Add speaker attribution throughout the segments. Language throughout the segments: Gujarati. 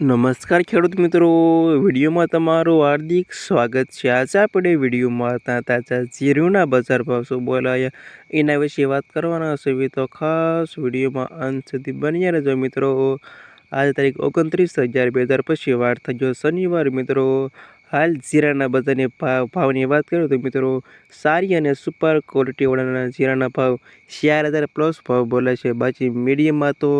Speaker 1: નમસ્કાર ખેડૂત મિત્રો, વિડીયોમાં તમારું હાર્દિક સ્વાગત છે. આજે આપણે વિડીયોમાં હતા તાજા જીરુના બજાર ભાવ શું બોલાયા, એના વિશે વાત કરવાના છે તો ખાસ વિડીયોમાં અંત સુધી બન્યા રહેજો મિત્રો. આજે તારીખ ઓગણત્રીસ હજાર બે હજાર પછી વાર થયો શનિવાર મિત્રો. હાલ જીરાના બજારની ભાવ, ભાવની વાત કરું તો મિત્રો, સારી અને સુપર ક્વોલિટીવાળાના જીરાના ભાવ ચાર હજાર પ્લસ ભાવ બોલે છે. બાકી મીડિયમમાં તો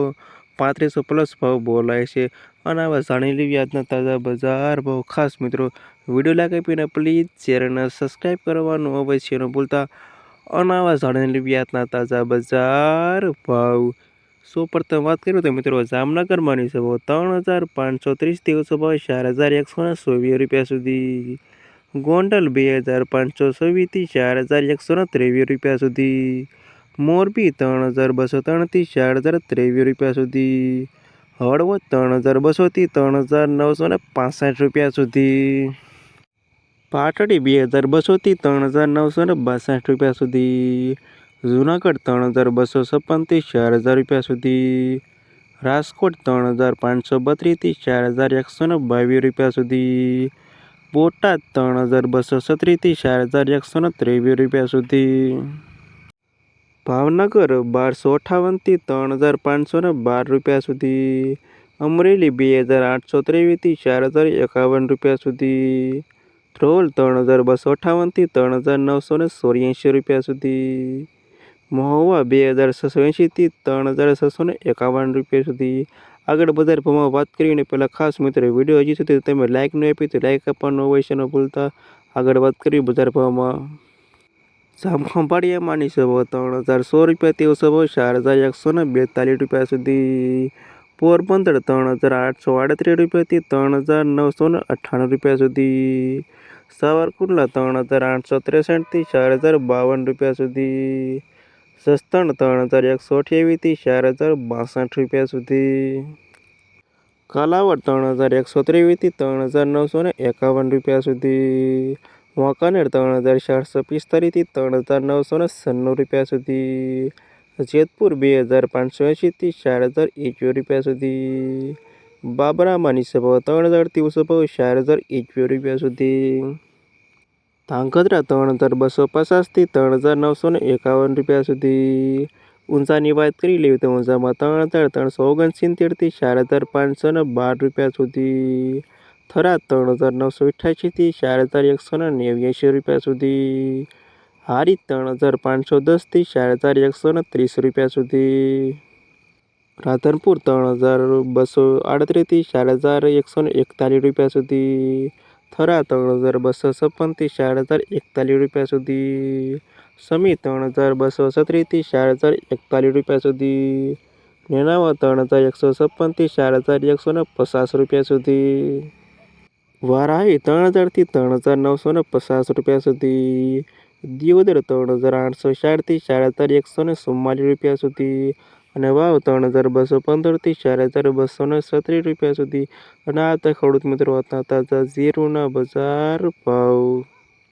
Speaker 1: પાંત્રીસો પ્લસ ભાવ બોલાય છે. અને આવા જાણી લેવી આજના તાજા બજાર ભાવ. ખાસ મિત્રો, વીડિયો લાગે પીને પ્લીઝ ચેનલને સબસ્ક્રાઈબ કરવાનું અવશ્ય ન ભૂલતા. અને આવા જાણી લેવી આજના તાજા બજાર ભાવ. સૌ પ્રથમ વાત કરીએ તો મિત્રો, જામનગરમાં ની સભો ત્રણ હજાર પાંચસો ત્રીસ દિવસો ભાવ ચાર હજાર એકસો ને સોવીસ રૂપિયા સુધી. ગોંડલ બે હજાર પાંચસો છવ્વીસથી ચાર હજાર એકસો ને ત્રેવીસ રૂપિયા સુધી. મોરબી ત્રણ હજાર બસો ત્રણથી ચાર હજાર ત્રેવીસ રૂપિયા સુધી. હળવદ ત્રણ હજાર બસોથી ત્રણ હજાર નવસો ને પાસઠ રૂપિયા સુધી. પાટડી બે હજાર બસોથી ત્રણ હજાર નવસો ને બાસઠ રૂપિયા સુધી. જુનાગઢ ત્રણ હજાર બસો છપ્પનથી ચાર હજાર રૂપિયા સુધી. રાજકોટ ત્રણ હજાર પાંચસો બત્રીસથી ચાર હજાર એકસો ને બાવીસ રૂપિયા સુધી. બોટાદ ત્રણ હજાર બસો સત્રીસથી ચાર હજાર એકસો ને ત્રેવીસ રૂપિયા સુધી. ભાવનગર બારસો અઠ્ઠાવનથી ત્રણ હજાર પાંચસો ને બાર રૂપિયા સુધી. અમરેલી બે હજાર આઠસો ત્રેવીસથી ચાર હજાર એકાવન રૂપિયા સુધી. ધ્રોલ ત્રણ હજાર બસો અઠ્ઠાવનથી ત્રણ હજાર નવસો ને ચોર્યાસી રૂપિયા સુધી. મહુવા બે હજાર છસો એંશીથી ત્રણ હજાર છસો ને એકાવન રૂપિયા સુધી. આગળ બજાર ભાવમાં વાત કરીને પહેલાં ખાસ મિત્રો વીડિયો હજી સુધી તમે લાઇક ન આપી તો લાઇક આપવાનું અવશ્ય ન ભૂલતા. આગળ વાત કરી બજાર ભાવમાં. જામખંભાળિયામાંની સભો ત્રણ હજાર સો રૂપિયા તેઓ સભો ચાર હજાર એકસો ને બેતાલીસ રૂપિયા સુધી. પોરબંદર ત્રણ હજાર આઠસો આડત્રીસ રૂપિયાથી ત્રણ હજાર નવસો ને અઠ્ઠાણું રૂપિયા સુધી. સાવરકુંડલા ત્રણ હજાર આઠસો ત્રેસઠથી ચાર હજાર બાવન રૂપિયા સુધી. સસ્તણ ત્રણ હજાર એકસો અઠ્યાવીસથી ચાર હજાર બાસઠ રૂપિયા સુધી. કાલાવડ ત્રણ હજાર એકસો ત્રેવીસથી ત્રણ હજાર નવસો ને એકાવન રૂપિયા સુધી. વાંકાનેર ત્રણ હજાર ચારસો પિસ્તાલીસથી ત્રણ હજાર નવસો ને સન્નું રૂપિયા સુધી. જેતપુર બે હજાર પાંચસો એંશીથી ચાર હજાર એકવીસ રૂપિયા સુધી. બાબરામાં ભાવ ત્રણ હજારથી ઓછો ભાવ ચાર હજાર એકવીસ રૂપિયા સુધી. ધાંગધ્રા ત્રણ હજાર બસો પચાસથી ત્રણ હજાર નવસો ને એકાવન રૂપિયા સુધી. ઊંઝાની વાત કરી લેવી તો ઊંઝામાં ત્રણ હજાર ત્રણસો ઓગણસિત્તેરથી ચાર હજાર પાંચસો ને બાર રૂપિયા સુધી. થરાદ ત્રણ હજાર નવસો અઠ્યાસીથી ચાર હજાર એકસો ને નેવ્યાસી રૂપિયા સુધી. હારી ત્રણ હજાર પાંચસો દસથી ચાર હજાર એકસો ને ત્રીસ રૂપિયા સુધી. રાધનપુર ત્રણ હજાર બસો આડત્રીસથી ચાર હજાર એકસો ને એકતાલીસ રૂપિયા સુધી. થરા ત્રણ હજાર બસો છપ્પનથી ચાર હજાર એકતાલીસ રૂપિયા સુધી. સમી ત્રણ હજાર બસો છત્રીસથી ચાર હજાર એકતાલીસ રૂપિયા સુધી. નેનાવા ત્રણ હજાર એકસો છપ્પનથી ચાર હજાર એકસો ને પચાસ રૂપિયા સુધી. વારાહી ત્રણ હજારથી ત્રણ હજાર નવસો ને પચાસ રૂપિયા સુધી. દિયોદર ત્રણ હજાર આઠસો ચારથી ચાર એકસો ને ચુમ્માલીસ રૂપિયા સુધી. અને વાવ ત્રણ હજાર બસો પંદરથી ચાર હજાર બસો ને છત્રીસ રૂપિયા સુધી. અને આ તો ખેડૂત મિત્રો હતા તાજા ઝીરોના બજાર ભાવ.